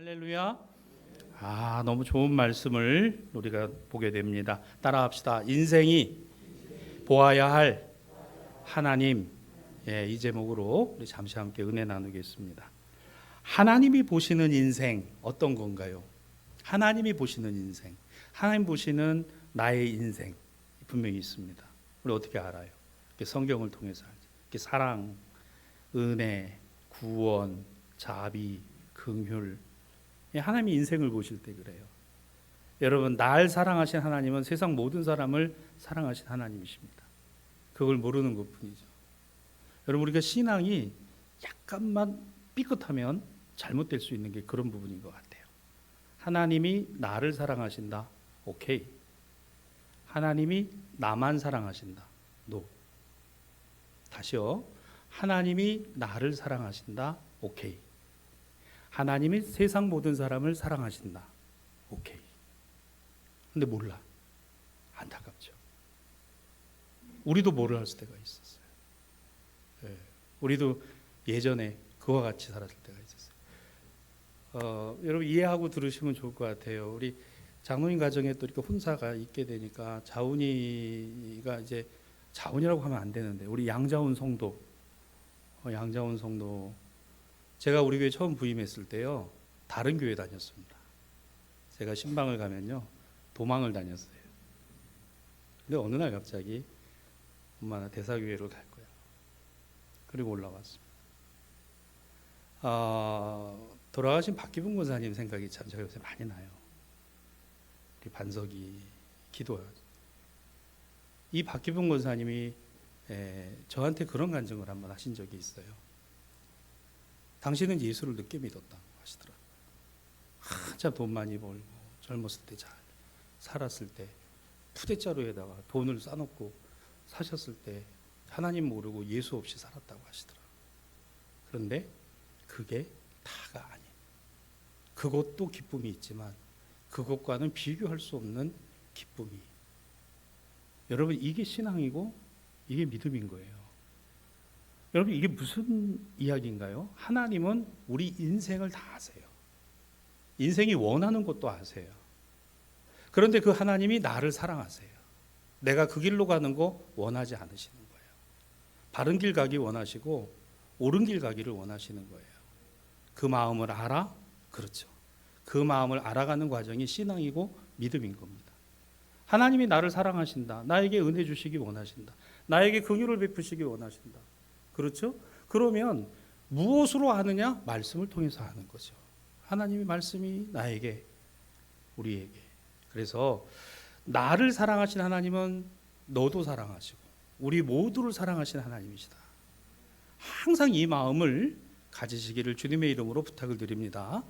할렐루야. 아, 너무 좋은 말씀을 우리가 보게 됩니다. 따라합시다. 인생이 보아야 할 하나님. 예, 이 제목으로 우리 잠시 함께 은혜 나누겠습니다. 하나님이 보시는 인생 어떤 건가요? 하나님이 보시는 인생. 하나님 보시는 나의 인생 분명히 있습니다. 우리 어떻게 알아요? 성경을 통해서 알죠. 사랑, 은혜, 구원, 자비, 긍휼. 예, 하나님이 인생을 보실 때 그래요. 여러분, 날 사랑하신 하나님은 세상 모든 사람을 사랑하신 하나님이십니다. 그걸 모르는 것뿐이죠. 여러분, 우리가 신앙이 약간만 삐끗하면 잘못될 수 있는 게 그런 부분인 것 같아요. 하나님이 나를 사랑하신다. 오케이. 하나님이 나만 사랑하신다. 노. 다시요. 하나님이 나를 사랑하신다. 오케이. 하나님이 세상 모든 사람을 사랑하신다. 오케이. 근데 몰라. 안타깝죠. 우리도 모를 때가 있었어요. 예, 우리도 예전에 그와 같이 살았을 때가 있었어요. 어, 여러분 이해하고 들으시면 좋을 것 같아요. 우리 장로님 가정에 또 이렇게 혼사가 있게 되니까 자훈이가 이제 자훈이라고 하면 안 되는데 우리 양자훈 성도, 어, 양자훈 성도 제가 우리 교회 처음 부임했을 때요 다른 교회 다녔습니다. 제가 신방을 가면요 도망을 다녔어요. 근데 어느 날 갑자기 엄마 나 대사교회로 갈 거야. 그리고 올라왔습니다. 아, 돌아가신 박기분 권사님 생각이 참 제가 요새 많이 나요. 우리 반석이 기도요. 이 박기분 권사님이 에, 저한테 그런 간증을 한번 하신 적이 있어요. 당신은 예수를 늦게 믿었다고 하시더라고요. 한참 돈 많이 벌고 젊었을 때 잘 살았을 때 푸대자루에다가 돈을 싸놓고 사셨을 때 하나님 모르고 예수 없이 살았다고 하시더라고요. 그런데 그게 다가 아닌 그것도 기쁨이 있지만 그것과는 비교할 수 없는 기쁨이 여러분 이게 신앙이고 이게 믿음인 거예요. 여러분 이게 무슨 이야기인가요? 하나님은 우리 인생을 다 아세요. 인생이 원하는 것도 아세요. 그런데 그 하나님이 나를 사랑하세요. 내가 그 길로 가는 거 원하지 않으시는 거예요. 바른 길 가기 원하시고 옳은 길 가기를 원하시는 거예요. 그 마음을 알아? 그렇죠. 그 마음을 알아가는 과정이 신앙이고 믿음인 겁니다. 하나님이 나를 사랑하신다. 나에게 은혜 주시기 원하신다. 나에게 긍휼을 베푸시기 원하신다. 그렇죠? 그러면 무엇으로 하느냐? 말씀을 통해서 하는 거죠. 하나님의 말씀이 나에게 우리에게 그래서 나를 사랑하신 하나님은 너도 사랑하시고 우리 모두를 사랑하신 하나님이시다. 항상 이 마음을 가지시기를 주님의 이름으로 부탁을 드립니다.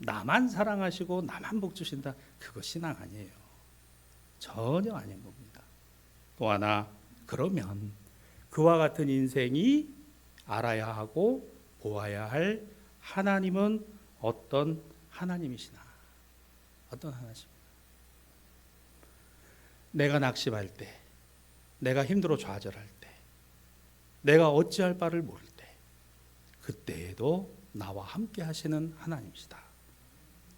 나만 사랑하시고 나만 복 주신다. 그거 신앙 아니에요. 전혀 아닌 겁니다. 또 하나 그러면 그와 같은 인생이 알아야 하고 보아야 할 하나님은 어떤 하나님이시나? 어떤 하나님입니까? 내가 낙심할 때, 내가 힘들어 좌절할 때, 내가 어찌할 바를 모를 때, 그때에도 나와 함께 하시는 하나님이시다.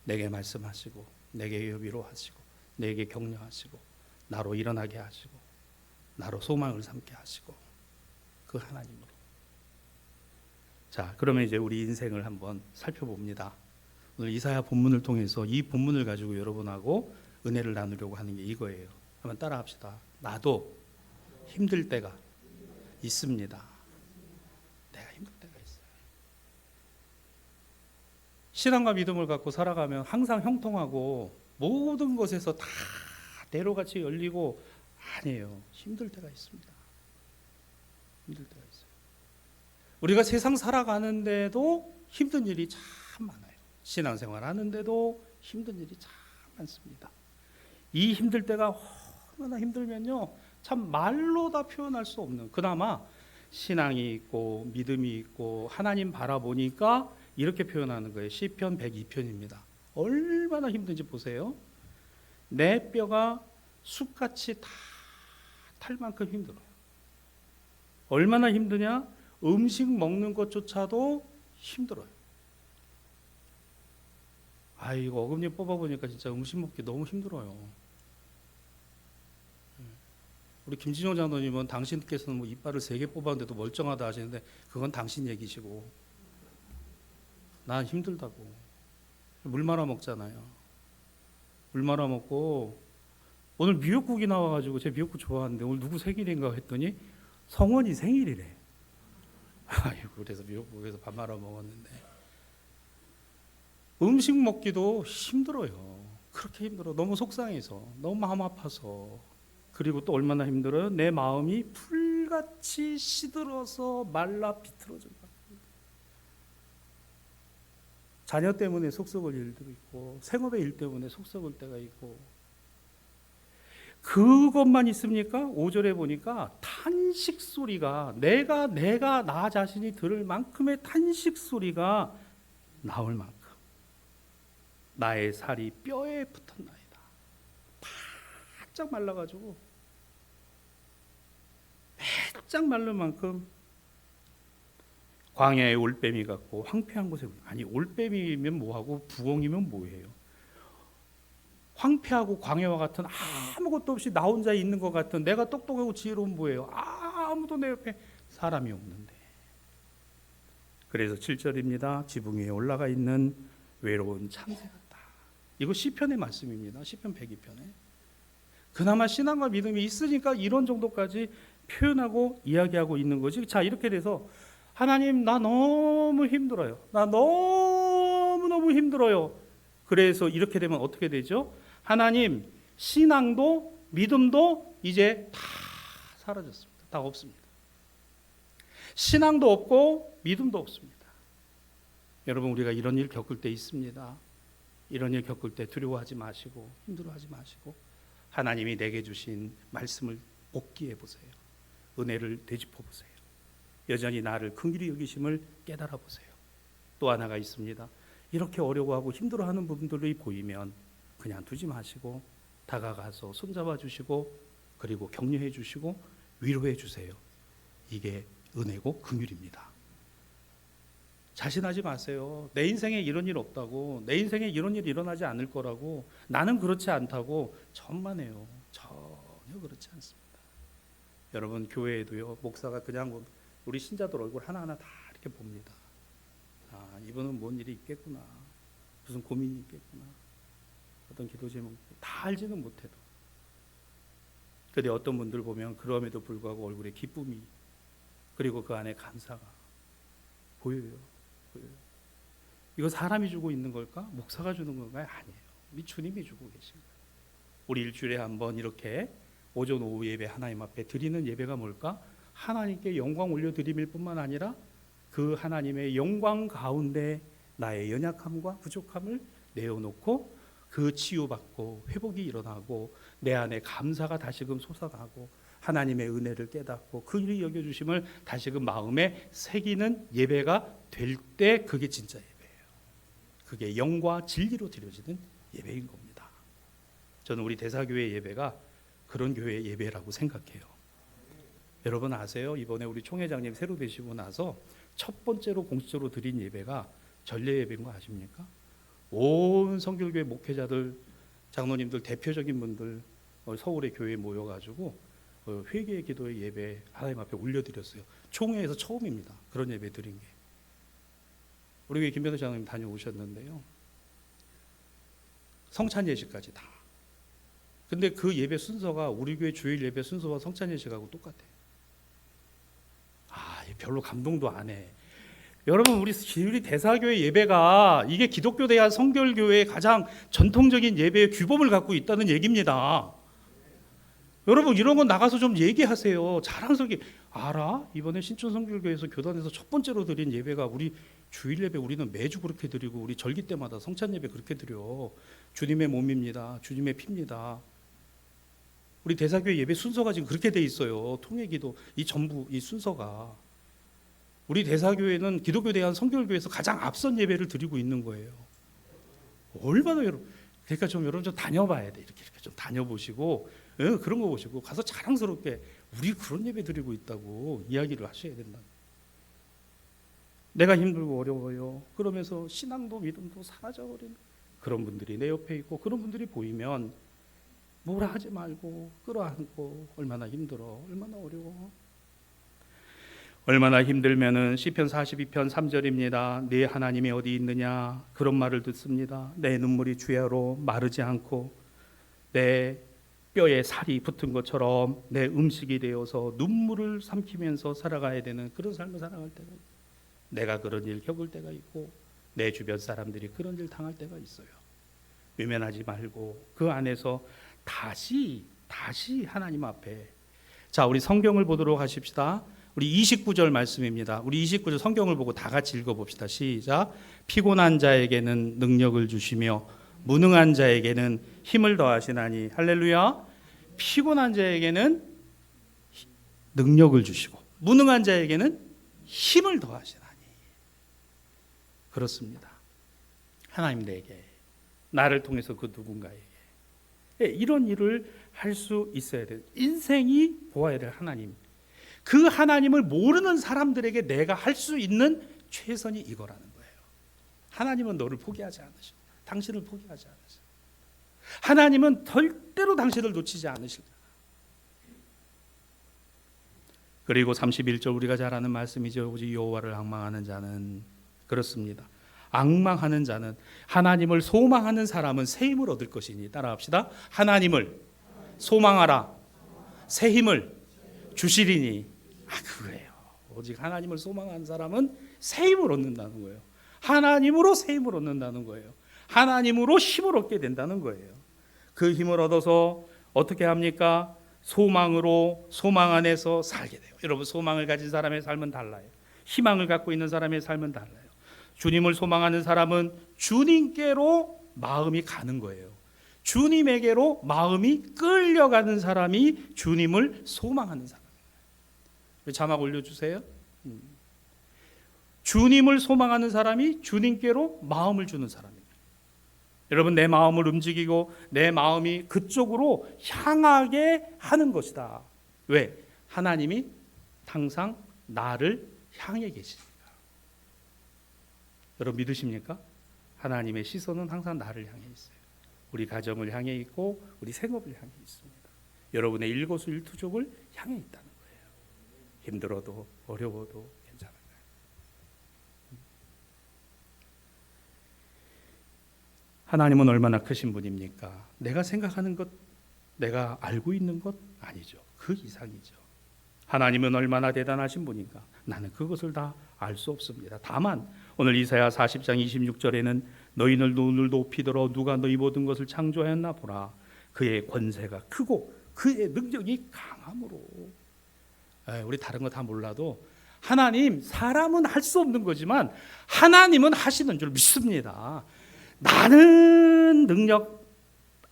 내게 말씀하시고, 내게 위로하시고, 내게 격려하시고, 나로 일어나게 하시고, 나로 소망을 삼게 하시고, 그 하나님으로. 자, 그러면 이제 우리 인생을 한번 살펴봅니다. 오늘 이사야 본문을 통해서 이 본문을 가지고 여러분하고 은혜를 나누려고 하는 게 이거예요. 한번 따라합시다. 나도 힘들 때가 있습니다. 내가 힘들 때가 있어요. 신앙과 믿음을 갖고 살아가면 항상 형통하고 모든 것에서 다 대로같이 열리고 아니에요. 힘들 때가 있습니다. 힘들 때가 있어요. 우리가 세상 살아가는데도 힘든 일이 참 많아요. 신앙생활 하는데도 힘든 일이 참 많습니다. 이 힘들 때가 얼마나 힘들면요. 참 말로 다 표현할 수 없는 그나마 신앙이 있고 믿음이 있고 하나님 바라보니까 이렇게 표현하는 거예요. 시편 102편입니다. 얼마나 힘든지 보세요. 내 뼈가 숲같이 다 탈 만큼 힘들어요. 얼마나 힘드냐? 음식 먹는 것조차도 힘들어요. 아 이거 어금니 뽑아보니까 진짜 음식 먹기 너무 힘들어요. 우리 김진영 장로님은 당신께서는 뭐 이빨을 세 개 뽑았는데도 멀쩡하다 하시는데 그건 당신 얘기시고 난 힘들다고 물 말아 먹잖아요. 물 말아 먹고 오늘 미역국이 나와가지고 제 미역국 좋아하는데 오늘 누구 생일인가 했더니 성원이 생일이래. 아이고 그래서 미역국에서 밥 말아 먹었는데 음식 먹기도 힘들어요. 그렇게 힘들어. 너무 속상해서 너무 마음 아파서 그리고 또 얼마나 힘들어요? 내 마음이 풀같이 시들어서 말라 비틀어져. 자녀 때문에 속 썩을 일도 있고 생업의 일 때문에 속 썩을 때가 있고 그것만 있습니까? 5절에 보니까 탄식 소리가 내가 내가 나 자신이 들을 만큼의 탄식 소리가 나올 만큼 나의 살이 뼈에 붙었나이다. 바짝 말라 가지고 바짝 마른 만큼 광야의 올빼미 같고 황폐한 곳에 아니 올빼미면 뭐하고 부엉이면 뭐예요? 황폐하고 광야와 같은 아무것도 없이 나 혼자 있는 것 같은 내가 똑똑하고 지혜로운 뭐예요? 아무도 내 옆에 사람이 없는데. 그래서 7절입니다. 지붕 위에 올라가 있는 외로운 참새 같다. 이거 시편의 말씀입니다. 시편 102편에. 그나마 신앙과 믿음이 있으니까 이런 정도까지 표현하고 이야기하고 있는 거지. 자, 이렇게 돼서 하나님 나 너무 힘들어요. 나 너무 너무 힘들어요. 그래서 이렇게 되면 어떻게 되죠? 하나님 신앙도 믿음도 이제 다 사라졌습니다. 다 없습니다. 신앙도 없고 믿음도 없습니다. 여러분 우리가 이런 일 겪을 때 있습니다. 이런 일 겪을 때 두려워하지 마시고 힘들어하지 마시고 하나님이 내게 주신 말씀을 복기해 보세요. 은혜를 되짚어 보세요. 여전히 나를 긍휼히 여기심을 깨달아 보세요. 또 하나가 있습니다. 이렇게 어려워하고 힘들어하는 부분들이 보이면 그냥 두지 마시고 다가가서 손잡아 주시고 그리고 격려해 주시고 위로해 주세요. 이게 은혜고 긍휼입니다. 자신하지 마세요. 내 인생에 이런 일 없다고, 내 인생에 이런 일 일어나지 않을 거라고, 나는 그렇지 않다고 천만에요. 전혀 그렇지 않습니다. 여러분 교회에도요 목사가 그냥 우리 신자들 얼굴 하나하나 다 이렇게 봅니다. 아 이분은 뭔 일이 있겠구나, 무슨 고민이 있겠구나, 어떤 기도 제목 다 알지는 못해도. 근데 어떤 분들 보면 그럼에도 불구하고 얼굴에 기쁨이 그리고 그 안에 감사가 보여요. 보여요. 이거 사람이 주고 있는 걸까? 목사가 주는 건가요? 아니에요. 우리 주님이 주고 계신 거예요. 우리 일주일에 한 번 이렇게 오전 오후 예배 하나님 앞에 드리는 예배가 뭘까? 하나님께 영광 올려 드림일 뿐만 아니라 그 하나님의 영광 가운데 나의 연약함과 부족함을 내어놓고 그 치유받고 회복이 일어나고 내 안에 감사가 다시금 솟아나고 하나님의 은혜를 깨닫고 그 일이 여겨주심을 다시금 마음에 새기는 예배가 될 때 그게 진짜 예배예요. 그게 영과 진리로 드려지는 예배인 겁니다. 저는 우리 대사교회 예배가 그런 교회 예배라고 생각해요. 여러분 아세요? 이번에 우리 총회장님 새로 되시고 나서 첫 번째로 공식적으로 드린 예배가 전례 예배인 거 아십니까? 온 성결교회 목회자들, 장로님들 대표적인 분들 어, 서울의 교회에 모여가지고 어, 회개 기도의 예배 하나님 앞에 올려드렸어요. 총회에서 처음입니다. 그런 예배 드린 게. 우리 교회 김변호 장로님 다녀오셨는데요. 성찬 예식까지 다. 근데 그 예배 순서가 우리 교회 주일 예배 순서와 성찬 예식하고 똑같아요. 아, 별로 감동도 안 해. 여러분 우리 우리 대사교회 예배가 이게 기독교 대한 성결교회의 가장 전통적인 예배의 규범을 갖고 있다는 얘기입니다. 여러분 이런 건 나가서 좀 얘기하세요. 자랑스럽게 알아? 이번에 신촌 성결교회에서 교단에서 첫 번째로 드린 예배가 우리 주일 예배 우리는 매주 그렇게 드리고 우리 절기 때마다 성찬 예배 그렇게 드려. 주님의 몸입니다. 주님의 피입니다. 우리 대사교회 예배 순서가 지금 그렇게 돼 있어요. 통회기도 이 전부 이 순서가 우리 대사교회는 기독교 대한 성결교회에서 가장 앞선 예배를 드리고 있는 거예요. 얼마나 여러분 그러니까 좀 여러분 좀 다녀봐야 돼 이렇게 이렇게 좀 다녀보시고 예, 그런 거 보시고 가서 자랑스럽게 우리 그런 예배 드리고 있다고 이야기를 하셔야 된다. 내가 힘들고 어려워요. 그러면서 신앙도 믿음도 사라져버리는 그런 분들이 내 옆에 있고 그런 분들이 보이면 뭐라 하지 말고 끌어안고 얼마나 힘들어 얼마나 어려워 얼마나 힘들면은 시편 42편 3절입니다. 네 하나님이 어디 있느냐 그런 말을 듣습니다. 내 눈물이 주야로 마르지 않고 내 뼈에 살이 붙은 것처럼 내 음식이 되어서 눈물을 삼키면서 살아가야 되는 그런 삶을 살아갈 있어요. 내가 그런 일 겪을 때가 있고 내 주변 사람들이 그런 일 당할 때가 있어요. 외면하지 말고 그 안에서 다시 다시 하나님 앞에 자 우리 성경을 보도록 하십시다. 우리 29절 말씀입니다. 우리 29절 성경을 보고 다 같이 읽어봅시다. 시작. 피곤한 자에게는 능력을 주시며 무능한 자에게는 힘을 더하시나니 할렐루야. 피곤한 자에게는 히- 능력을 주시고 무능한 자에게는 힘을 더하시나니 그렇습니다. 하나님 내게 나를 통해서 그 누군가에게 예, 이런 일을 할 수 있어야 돼. 인생이 보아야 될 하나님. 그 하나님을 모르는 사람들에게 내가 할 수 있는 최선이 이거라는 거예요. 하나님은 너를 포기하지 않으셔. 당신을 포기하지 않으셔. 하나님은 절대로 당신을 놓치지 않으실 거야. 그리고 31절 우리가 잘 아는 말씀이죠. 오직 여호와를 악망하는 자는 그렇습니다. 악망하는 자는 하나님을 소망하는 사람은 새 힘을 얻을 것이니 따라합시다. 하나님을 소망하라. 새 힘을 주시리니 아 그거예요. 오직 하나님을 소망하는 사람은 새 힘을 얻는다는 거예요. 하나님으로 새 힘을 얻는다는 거예요. 하나님으로 힘을 얻게 된다는 거예요. 그 힘을 얻어서 어떻게 합니까? 소망으로 소망 안에서 살게 돼요. 여러분 소망을 가진 사람의 삶은 달라요. 희망을 갖고 있는 사람의 삶은 달라요. 주님을 소망하는 사람은 주님께로 마음이 가는 거예요. 주님에게로 마음이 끌려가는 사람이 주님을 소망하는 사람이에요. 자막 올려주세요. 음. 주님을 소망하는 사람이 주님께로 마음을 주는 사람입니다. 여러분 내 마음을 움직이고 내 마음이 그쪽으로 향하게 하는 것이다. 왜? 하나님이 항상 나를 향해 계시니까. 여러분 믿으십니까? 하나님의 시선은 항상 나를 향해 있어요. 우리 가정을 향해 있고 우리 생업을 향해 있습니다. 여러분의 일거수일투족을 향해 거예요. 힘들어도 어려워도 괜찮아요. 하나님은 얼마나 크신 분입니까? 내가 생각하는 것, 내가 알고 있는 것 아니죠. 그 이상이죠. 하나님은 얼마나 대단하신 분인가? 나는 그것을 다 알 수 없습니다. 다만 오늘 이사야 40장 26절에는 너희는 눈을 높이더러 누가 너희 모든 것을 창조하였나 보라. 그의 권세가 크고 그의 능력이 강함으로. 에, 우리 다른 거 다 몰라도 하나님 사람은 할 수 없는 거지만 하나님은 하시는 줄 믿습니다. 나는 능력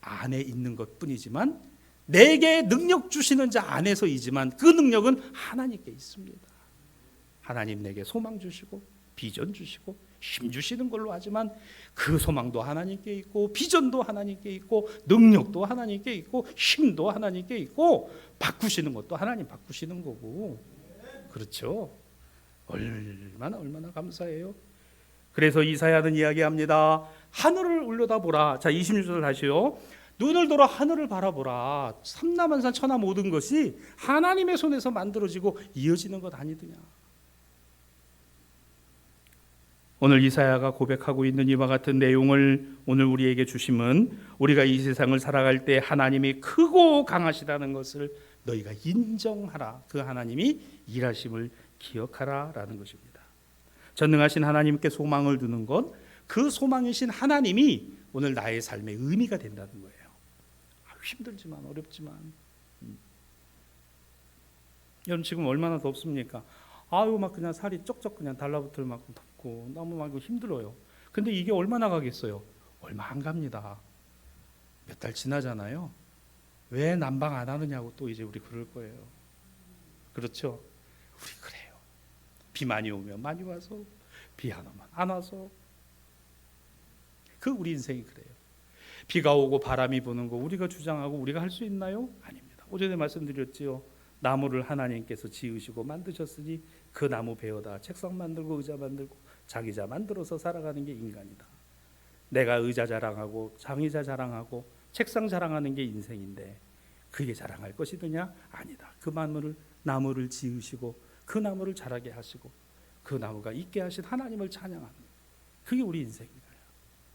안에 있는 것뿐이지만 내게 능력 주시는 자 안에서이지만 그 능력은 하나님께 있습니다. 하나님 내게 소망 주시고 비전 주시고 힘 주시는 걸로 하지만 그 소망도 하나님께 있고 비전도 하나님께 있고 능력도 하나님께 있고 힘도 하나님께 있고 바꾸시는 것도 하나님 바꾸시는 거고 그렇죠. 얼마나 얼마나 감사해요. 그래서 이사야는 이야기합니다. 하늘을 올려다보라. 자, 26절 다시요. 눈을 들어 하늘을 바라보라. 삼남한산 천하 모든 것이 하나님의 손에서 만들어지고 이어지는 것 아니더냐. 오늘 이사야가 고백하고 있는 이와 같은 내용을 오늘 우리에게 주심은 우리가 이 세상을 살아갈 때 하나님이 크고 강하시다는 것을 너희가 인정하라. 그 하나님이 일하심을 기억하라라는 것입니다. 전능하신 하나님께 소망을 두는 것, 그 소망이신 하나님이 오늘 나의 삶의 의미가 된다는 거예요. 아유, 힘들지만 어렵지만. 음. 여러분 지금 얼마나 덥습니까? 아유 막 그냥 살이 쩍쩍 그냥 달라붙을 만큼 덥고 너무 막 힘들어요. 근데 이게 얼마나 가겠어요? 얼마 안 갑니다. 몇 달 지나잖아요. 왜 난방 안 하느냐고 또 이제 우리 그럴 거예요. 그렇죠? 우리 그래요. 비 많이 오면 많이 와서 비 안 오면 안 와서 그 우리 인생이 그래요. 비가 오고 바람이 부는 거 우리가 주장하고 우리가 할 수 있나요? 아닙니다. 오전에 말씀드렸지요. 나무를 하나님께서 지으시고 만드셨으니 그 나무 베어다 책상 만들고 의자 만들고 자기 자 만들어서 살아가는 게 인간이다. 내가 의자 자랑하고 장의자 자랑하고 책상 자랑하는 게 인생인데 그게 자랑할 것이더냐? 아니다. 그 나무를 나무를 지으시고 그 나무를 자라게 하시고 그 나무가 있게 하신 하나님을 찬양하는 그게 우리 인생입니다.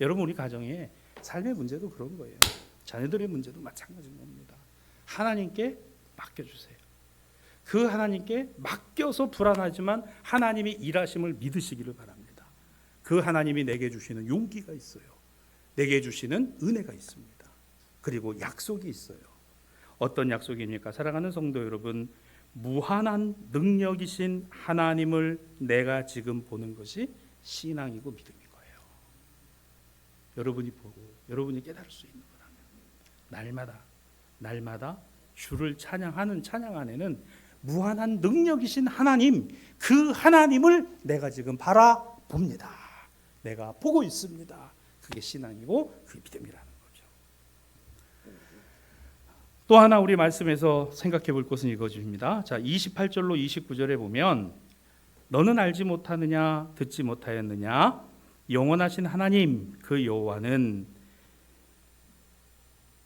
여러분 우리 가정에 삶의 문제도 그런 거예요. 자녀들의 문제도 마찬가지인 겁니다. 하나님께 맡겨주세요. 그 하나님께 맡겨서 불안하지만 하나님이 일하심을 믿으시기를 바랍니다. 그 하나님이 내게 주시는 용기가 있어요. 내게 주시는 은혜가 있습니다. 그리고 약속이 있어요. 어떤 약속입니까? 사랑하는 성도 여러분, 무한한 능력이신 하나님을 내가 지금 보는 것이 신앙이고 믿음인 거예요. 여러분이 보고 여러분이 깨달을 수 있는 거라면 날마다 날마다 주를 찬양하는 찬양 안에는 무한한 능력이신 하나님 그 하나님을 내가 지금 바라봅니다. 내가 보고 있습니다. 그게 신앙이고 그게 믿음이라는 거죠. 또 하나 우리 말씀에서 생각해 볼 것은 이것입니다. 자, 28절로 29절에 보면 너는 알지 못하느냐 듣지 못하였느냐 영원하신 하나님 그 여호와는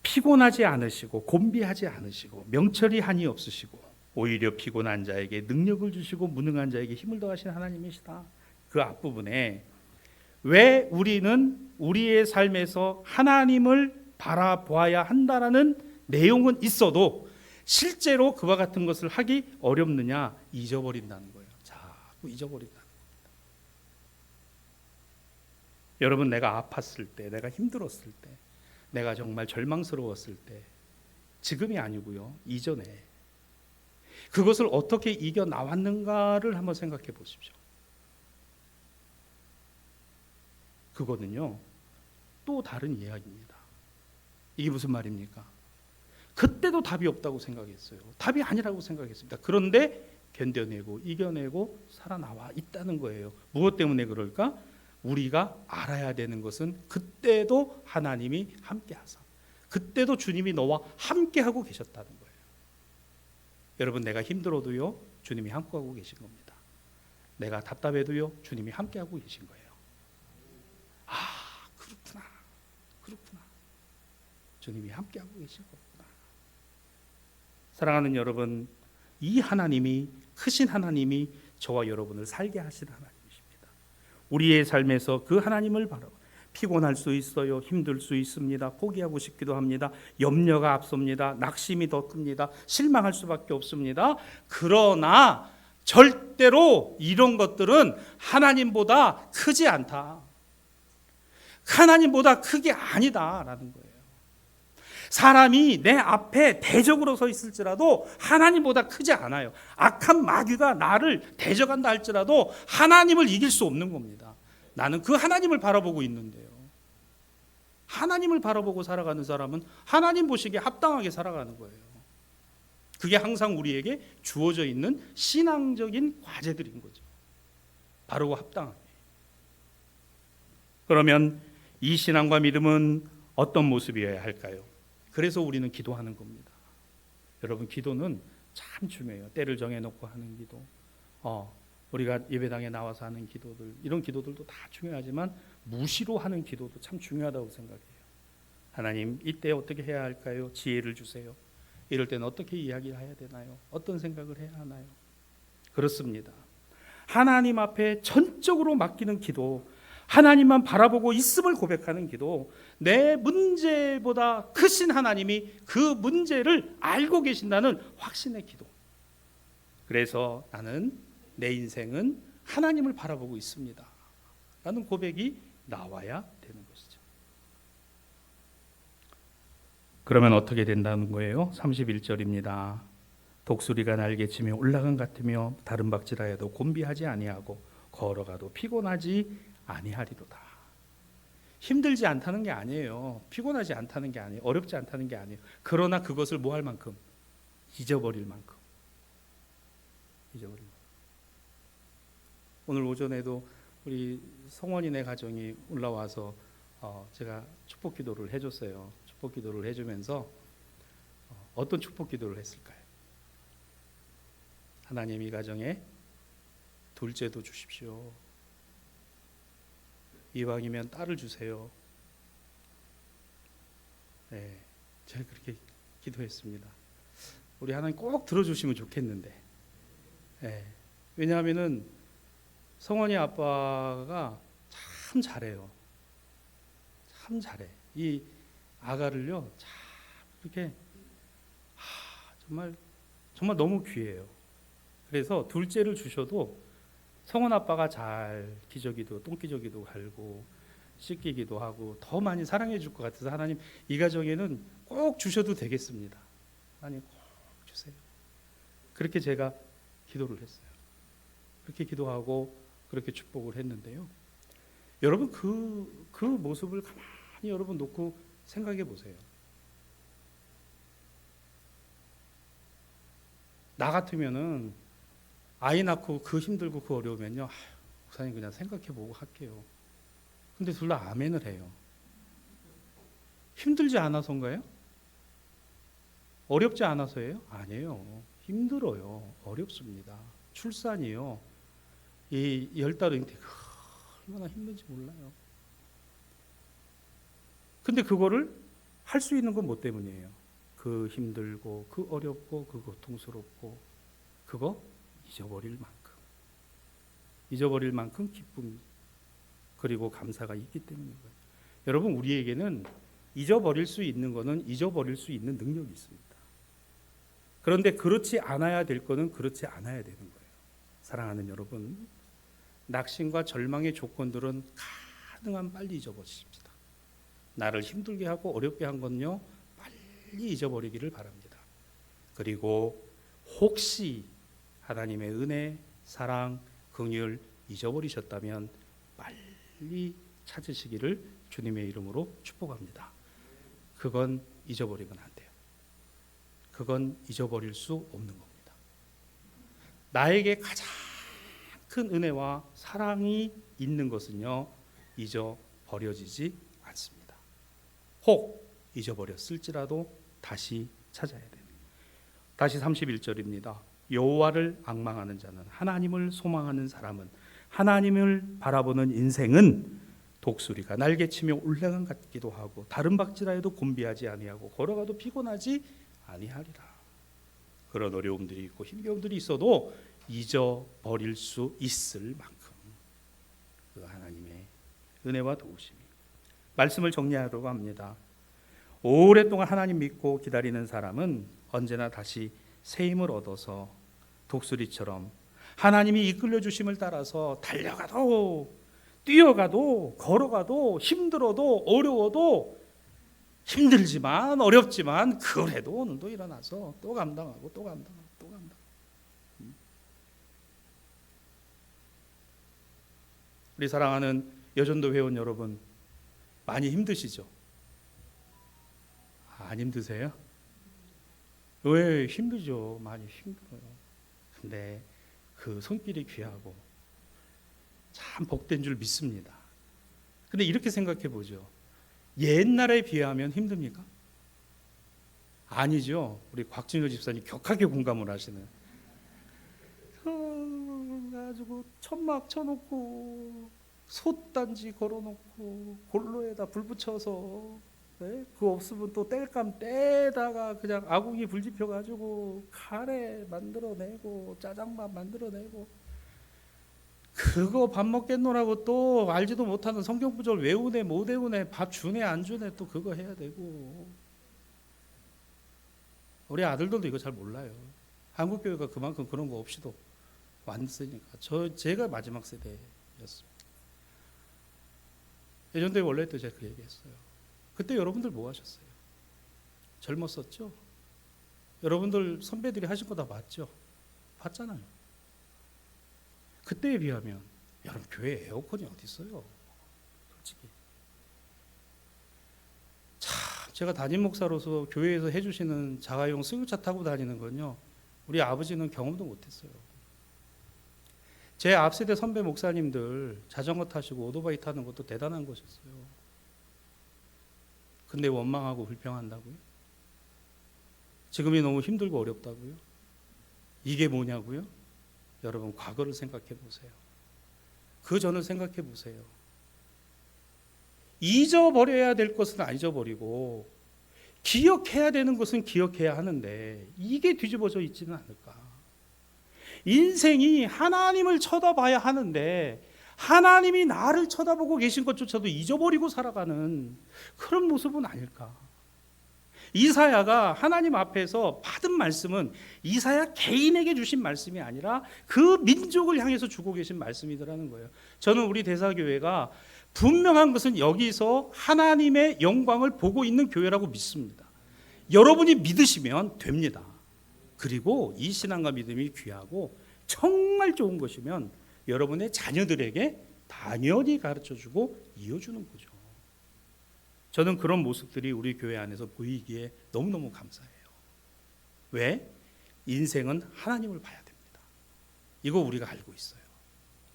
피곤하지 않으시고 곤비하지 않으시고 명철이 한이 없으시고 오히려 피곤한 자에게 능력을 주시고 무능한 자에게 힘을 더하신 하나님이시다. 그 앞부분에 왜 우리는 우리의 삶에서 하나님을 바라보아야 한다라는 내용은 있어도 실제로 그와 같은 것을 하기 어렵느냐 잊어버린다는 거예요. 자꾸 잊어버린다는 겁니다. 여러분 내가 아팠을 때, 내가 힘들었을 때, 내가 정말 절망스러웠을 때 지금이 아니고요. 이전에 그것을 어떻게 이겨 나왔는가를 한번 생각해 보십시오. 그거는요. 또 다른 이야기입니다. 이게 무슨 말입니까? 그때도 답이 없다고 생각했어요. 답이 아니라고 생각했습니다. 그런데 견뎌내고 이겨내고 살아나와 있다는 거예요. 무엇 때문에 그럴까? 우리가 알아야 되는 것은 그때도 하나님이 함께 하사. 그때도 주님이 너와 함께 하고 계셨다는 거예요. 여러분 내가 힘들어도요. 주님이 함께 하고 계신 겁니다. 내가 답답해도요. 주님이 함께 하고 계신 거예요. 아, 그렇구나. 그렇구나. 주님이 함께 하고 계신 거구나. 사랑하는 여러분, 이 하나님이 크신 하나님이 저와 여러분을 살게 하신 하나님이십니다. 우리의 삶에서 그 하나님을 바라 피곤할 수 있어요. 힘들 수 있습니다. 포기하고 싶기도 합니다. 염려가 앞섭니다. 낙심이 더 큽니다. 실망할 수밖에 없습니다. 그러나 절대로 이런 것들은 하나님보다 크지 않다. 하나님보다 크게 아니다라는 거예요. 사람이 내 앞에 대적으로 서 있을지라도 하나님보다 크지 않아요. 악한 마귀가 나를 대적한다 할지라도 하나님을 이길 수 없는 겁니다. 나는 그 하나님을 바라보고 있는데요. 하나님을 바라보고 살아가는 사람은 하나님 보시기에 합당하게 살아가는 거예요. 그게 항상 우리에게 주어져 있는 신앙적인 과제들인 거죠. 바르고 합당하게. 그러면 이 신앙과 믿음은 어떤 모습이어야 할까요? 그래서 우리는 기도하는 겁니다. 여러분 기도는 참 중요해요. 때를 정해놓고 하는 기도, 어, 우리가 예배당에 나와서 하는 기도들 이런 기도들도 다 중요하지만 무시로 하는 기도도 참 중요하다고 생각해요. 하나님 이때 어떻게 해야 할까요? 지혜를 주세요. 이럴 때는 어떻게 이야기를 해야 되나요? 어떤 생각을 해야 하나요? 그렇습니다. 하나님 앞에 전적으로 맡기는 기도, 하나님만 바라보고 있음을 고백하는 기도, 내 문제보다 크신 하나님이 그 문제를 알고 계신다는 확신의 기도. 그래서 나는 내 인생은 하나님을 바라보고 있습니다. 라는 고백이 나와야 되는 것이죠. 그러면 어떻게 된다는 거예요? 31절입니다. 독수리가 날개치며 올라간 같으며 다른 박질하여도 곤비하지 아니하고 걸어가도 피곤하지 아니하리로다. 힘들지 않다는 게 아니에요. 피곤하지 않다는 게 아니에요. 어렵지 않다는 게 아니에요. 그러나 그것을 뭐 할 만큼 잊어버릴 만큼 잊어버릴 만큼. 오늘 오전에도 우리 성원이네 가정이 올라와서 어, 제가 축복 기도를 해줬어요. 축복 기도를 해주면서 어, 어떤 축복 기도를 했을까요? 하나님 이 가정에 둘째도 주십시오. 이왕이면 딸을 주세요. 예, 제가 그렇게 기도했습니다. 우리 하나님 꼭 들어주시면 좋겠는데. 예, 왜냐하면은 성원이 아빠가 참 잘해요. 참 잘해. 이 아가를요, 참 이렇게 하, 정말 정말 너무 귀해요. 그래서 둘째를 주셔도 성원 아빠가 잘 기저귀도 똥기저귀도 갈고 씻기기도 하고 더 많이 사랑해 줄 것 같아서 하나님 이 가정에는 꼭 주셔도 되겠습니다. 하나님 꼭 주세요. 그렇게 제가 기도를 했어요. 그렇게 기도하고 그렇게 축복을 했는데요. 여러분 그, 그 모습을 가만히 여러분 놓고 생각해 보세요. 나 같으면은 아이 낳고 그 힘들고 그 어려우면요. 아휴, 목사님 그냥 생각해 보고 할게요. 근데 둘 다 아멘을 해요. 힘들지 않아서인가요? 어렵지 않아서예요? 아니에요. 힘들어요. 어렵습니다. 출산이요. 이 열 달은 되게 얼마나 힘든지 몰라요. 근데 그거를 할 수 있는 건 뭐 때문이에요? 그 힘들고 그 어렵고 그 고통스럽고 그거 잊어버릴 만큼 잊어버릴 만큼 기쁨 그리고 감사가 있기 때문인 거예요. 여러분 우리에게는 잊어버릴 수 있는 거는 잊어버릴 수 있는 능력이 있습니다. 그런데 그렇지 않아야 될 거는 그렇지 않아야 되는 거예요. 사랑하는 여러분, 낙심과 절망의 조건들은 가능한 빨리 잊어버리십시다. 나를 힘들게 하고 어렵게 한 건요, 빨리 잊어버리기를 바랍니다. 그리고 혹시 하나님의 은혜, 사랑, 긍휼 잊어버리셨다면 빨리 찾으시기를 주님의 이름으로 축복합니다. 그건 잊어버리면 안 돼요. 그건 잊어버릴 수 없는 겁니다. 나에게 가장 큰 은혜와 사랑이 있는 것은요, 잊어버려지지 않습니다. 혹 잊어버렸을지라도 다시 찾아야 돼요. 다시 31절입니다. 여호와를 악망하는 자는 하나님을 소망하는 사람은 하나님을 바라보는 인생은 독수리가 날개치며 올라간 같기도 하고 다른 박지라에도 곤비하지 아니하고 걸어가도 피곤하지 아니하리라. 그런 어려움들이 있고 힘겨움들이 있어도 잊어버릴 수 있을 만큼 그 하나님의 은혜와 도우심이 말씀을 정리하려고 합니다. 오랫동안 하나님 믿고 기다리는 사람은 언제나 다시 새 힘을 얻어서 독수리처럼 하나님이 이끌려 주심을 따라서 달려가도 뛰어가도 걸어가도 힘들어도 어려워도 힘들지만 어렵지만 그래도 오늘도 일어나서 또 감당하고 또 감당하고 또 감당. 우리 사랑하는 여전도 회원 여러분 많이 힘드시죠? 안 힘드세요? 왜 힘들죠? 많이 힘들어요. 근데 그 손길이 귀하고 참 복된 줄 믿습니다. 근데 이렇게 생각해 보죠. 옛날에 비하면 힘듭니까? 아니죠. 우리 곽진효 집사님 격하게 공감을 하시는. 어, 가지고 천막 쳐놓고 솥단지 걸어놓고 골로에다 불 붙여서 네? 그거 없으면 또 뗄감 떼다가 그냥 아궁이 불 지펴 가지고 카레 만들어내고 짜장밥 만들어내고 그거 밥 먹겠노라고 또 알지도 못하는 성경 구절 외우네 못 외우네 밥 주네 안 주네 또 그거 해야 되고 우리 아들들도 이거 잘 몰라요. 한국 교회가 그만큼 그런 거 없이도 왔으니까 저 제가 마지막 세대였습니다. 예전도에 원래 때 제가 그 얘기했어요. 그때 여러분들 뭐 하셨어요? 젊었었죠? 여러분들 선배들이 하신 거 다 봤죠? 봤잖아요. 그때에 비하면 여러분 교회 에어컨이 어디 있어요? 솔직히. 참 제가 담임 목사로서 교회에서 해주시는 자가용 승용차 타고 다니는 건요. 우리 아버지는 경험도 못했어요. 제 앞세대 선배 목사님들 자전거 타시고 오토바이 타는 것도 대단한 것이었어요. 근데 원망하고 불평한다고요? 지금이 너무 힘들고 어렵다고요? 이게 뭐냐고요? 여러분 과거를 생각해 보세요. 그 전을 생각해 보세요. 잊어버려야 될 것은 안 잊어버리고 기억해야 되는 것은 기억해야 하는데 이게 뒤집어져 있지는 않을까? 인생이 하나님을 쳐다봐야 하는데 하나님이 나를 쳐다보고 계신 것조차도 잊어버리고 살아가는 그런 모습은 아닐까? 이사야가 하나님 앞에서 받은 말씀은 이사야 개인에게 주신 말씀이 아니라 그 민족을 향해서 주고 계신 말씀이더라는 거예요. 저는 우리 대사교회가 분명한 것은 여기서 하나님의 영광을 보고 있는 교회라고 믿습니다. 여러분이 믿으시면 됩니다. 그리고 이 신앙과 믿음이 귀하고 정말 좋은 것이면 여러분의 자녀들에게 당연히 가르쳐 주고 이어주는 거죠. 저는 그런 모습들이 우리 교회 안에서 보이기에 너무너무 감사해요. 왜? 인생은 하나님을 봐야 됩니다. 이거 우리가 알고 있어요.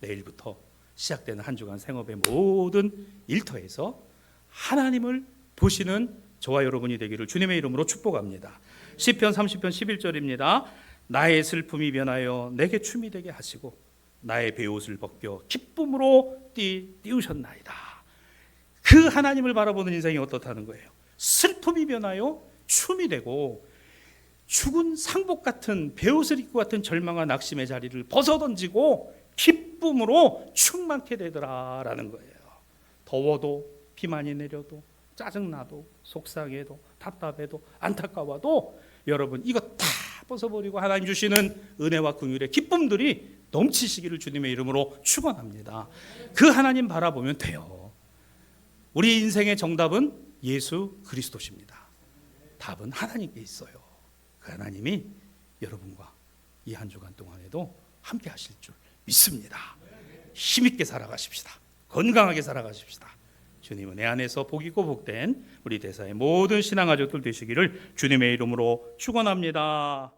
내일부터 시작되는 한 주간 생업의 모든 일터에서 하나님을 보시는 저와 여러분이 되기를 주님의 이름으로 축복합니다. 시편 30편 11절입니다. 나의 슬픔이 변하여 내게 춤이 되게 하시고 나의 베옷을 벗겨 기쁨으로 띠 띄우셨나이다. 그 하나님을 바라보는 인생이 어떻다는 거예요? 슬픔이 변하여 춤이 되고 죽은 상복 같은 베옷을 입고 같은 절망과 낙심의 자리를 벗어던지고 기쁨으로 충만케 되더라라는 거예요. 더워도 비 많이 내려도 짜증나도 속상해도 답답해도 안타까워도 여러분 이거 다 벗어버리고 하나님 주시는 은혜와 긍휼의 기쁨들이 넘치시기를 주님의 이름으로 축원합니다. 그 하나님 바라보면 돼요. 우리 인생의 정답은 예수 그리스도십니다. 답은 하나님께 있어요. 그 하나님이 여러분과 이 한 주간 동안에도 함께 하실 줄 믿습니다. 힘있게 살아가십시다. 건강하게 살아가십시다. 주님은 내 안에서 복이고 복된 우리 대사의 모든 신앙 가족들 되시기를 주님의 이름으로 축원합니다.